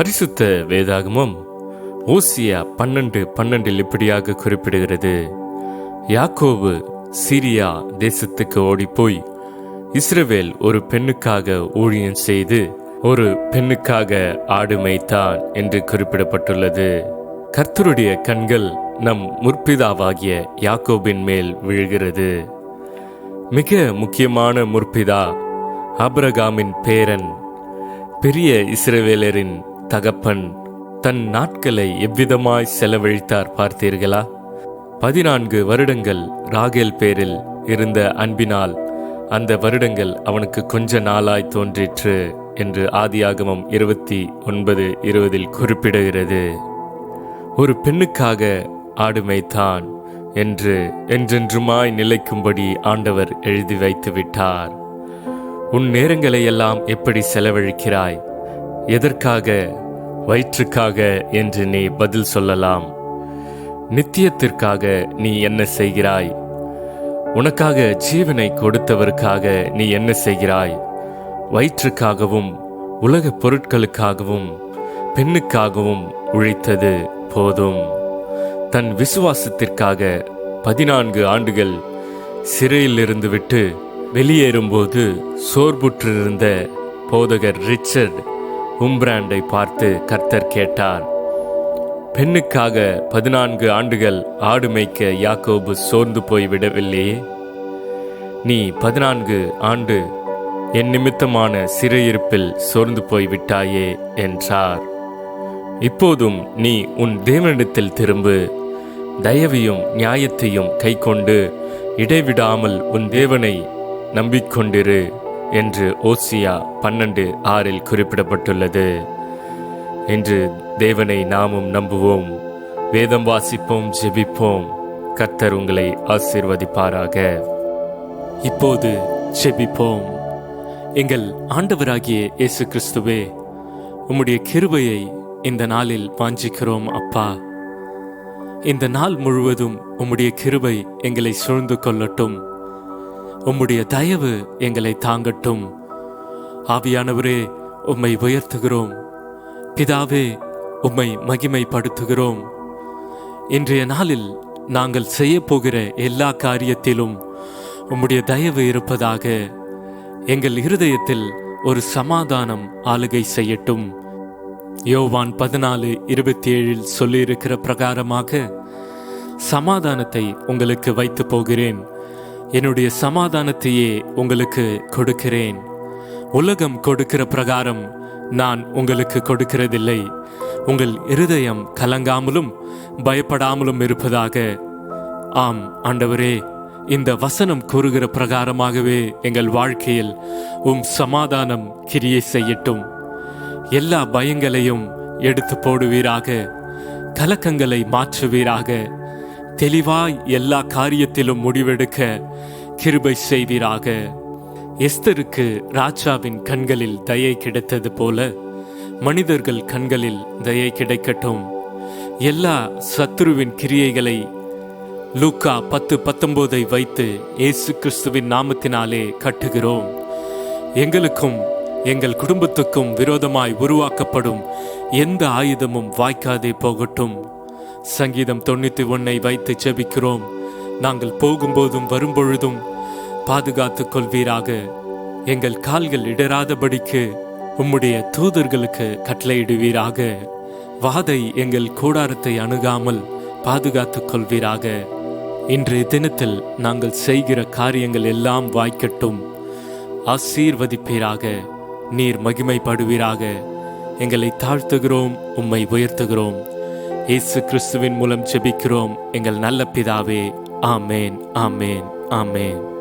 பரிசுத்த வேதாகமம் ஓசியா பன்னெண்டு பன்னெண்டில் இப்படியாக குறிப்பிடுகிறது. யாக்கோவு சிரியா தேசத்துக்கு ஓடிப்போய் இஸ்ரவேல் ஒரு பெண்ணுக்காக ஊழியம் செய்து ஒரு பெண்ணுக்காக ஆடு மேய்த்தான் என்று குறிப்பிடப்பட்டுள்ளது. கர்த்தருடைய கண்கள் நம் முற்பிதாவாகிய யாக்கோபின் மேல் விழுகிறது. மிக முக்கியமான முற்பிதா ஆபிரகாமின் பேரன் பெரிய இஸ்ரவேலரின் தகப்பன் தன் நாட்களை எவ்விதமாய் செலவழித்தார் பார்த்தீர்களா? பதினான்கு வருடங்கள் ராகேல் பேரில் இருந்த அன்பினால் அந்த வருடங்கள் அவனுக்கு கொஞ்ச நாளாய் தோன்றிற்று என்று ஆதியாகமம் இருபத்தி ஒன்பது இருபதில் குறிப்பிடுகிறது. ஒரு பெண்ணுக்காக ஆடுமைத்தான் என்று என்றென்றுமாய் நிலைக்கும்படி ஆண்டவர் எழுதி வைத்து விட்டார் உன் நேரங்களை எல்லாம் எப்படி செலவழிக்கிறாய்? எதற்காக வயிற்றுக்காக என்று நீ பதில் சொல்லலாம். நித்தியத்திற்காக நீ என்ன செய்கிறாய்? உனக்காக ஜீவனை கொடுத்தவருக்காக நீ என்ன செய்கிறாய்? வயிற்றுக்காகவும் உலக பொருட்களுக்காகவும் பெண்ணுக்காகவும் உழைத்தது போதும். தன் விசுவாசத்திற்காக பதினான்கு ஆண்டுகள் சிறையில் இருந்து விட்டு வெளியேறும்போது சோர்புற்றிருந்த போதகர் ரிச்சர்ட் உம்பிராண்டை பார்த்து கர்த்தர் கேட்டார். பெண்ணுக்காக பதினான்கு ஆண்டுகள் ஆடு மேய்க்க யாக்கோபு சோர்ந்து போய் விடவில்லையே நீ பதினான்கு ஆண்டு என் நிமித்தமான சிறையிருப்பில் சோர்ந்து போய் விட்டாயே என்றார். இப்போதும் நீ உன் தேவனிடத்தில் திரும்பு. தயவையும் நியாயத்தையும் கைக்கொண்டு இடைவிடாமல் உன் தேவனை நம்பிக்கொண்டிரு. என்று ஓசியா பன்னெண்டு ஆறில் குறிப்பிடப்பட்டுள்ளது. என்று தேவனை நாமும் நம்புவோம். வேதம் வாசிப்போம் ஜெபிப்போம். கர்த்தர் உங்களை ஆசீர்வதிப்பாராக. இப்போது ஜெபிப்போம். எங்கள் ஆண்டவராகிய இயேசு கிறிஸ்துவே உம்முடைய கிருபையை இந்த நாளில் வாஞ்சிக்கிறோம் அப்பா. இந்த நாள் முழுவதும் உம்முடைய கிருபை எங்களை சூழ்ந்து கொள்ளட்டும். உம்முடைய தயவு எங்களை தாங்கட்டும். ஆவியானவரே உம்மை உயர்த்துகிறோம். பிதாவே உம்மை மகிமைப்படுத்துகிறோம். இன்றைய நாளில் நாங்கள் செய்ய போகிற எல்லா காரியத்திலும் உம்முடைய தயவு இருப்பதாக எங்கள் இருதயத்தில் ஒரு சமாதானம் ஆளுகை செய்யட்டும். யோவான் பதினாலு இருபத்தி ஏழில் சொல்லியிருக்கிற பிரகாரமாக சமாதானத்தை உங்களுக்கு வைத்து போகிறேன். என்னுடைய சமாதானத்தையே உங்களுக்கு கொடுக்கிறேன். உலகம் கொடுக்கிற பிரகாரம் நான் உங்களுக்கு கொடுக்கிறதில்லை. உங்கள் இருதயம் கலங்காமலும் பயப்படாமலும் இருப்பதாக. ஆம் ஆண்டவரே இந்த வசனம் கூறுகிற பிரகாரமாகவே எங்கள் வாழ்க்கையில் உம் சமாதானம் கிரியை செய்யட்டும். எல்லா பயங்களையும் எடுத்து போடுவீராக கலக்கங்களை மாற்றுவீராக. தெளிவாய் எல்லா காரியத்திலும் முடிவெடுக்க கிருபை செய்வீராக. எஸ்தருக்கு ராஜாவின் கண்களில் தயை கிடைத்தது போல மனிதர்கள் கண்களில் தயை கிடைக்கட்டும். எல்லா சத்துருவின் கிரியைகளை லூக்கா பத்து பத்தொன்பதை வைத்து இயேசு கிறிஸ்துவின் நாமத்தினாலே கட்டுகிறோம். எங்களுக்கும் எங்கள் குடும்பத்துக்கும் விரோதமாய் உருவாக்கப்படும் எந்த ஆயுதமும் வாய்க்காதே போகட்டும். சங்கீதம் தொண்ணூத்தி ஒன்னை வைத்து செபிக்கிறோம் நாங்கள் போகும்போதும் வரும்பொழுதும் பாதுகாத்துக் கொள்வீராக. எங்கள் கால்கள் இடராதபடிக்கு உம்முடைய தூதர்களுக்கு கட்டளையிடுவீராக. வாதை எங்கள் கூடாரத்தை அணுகாமல் பாதுகாத்துக் கொள்வீராக. இன்றைய தினத்தில் நாங்கள் செய்கிற காரியங்கள் எல்லாம் வாய்க்கட்டும். ஆசீர்வதிப்பீராக. நீர் மகிமைப்படுவீராக. எங்களை தாழ்த்துகிறோம் உம்மை உயர்த்துகிறோம். இயேசு கிறிஸ்துவின் மூலம் செபிக்கிறோம் எங்கள் நல்ல பிதாவே ஆமேன் ஆமேன் ஆமேன்.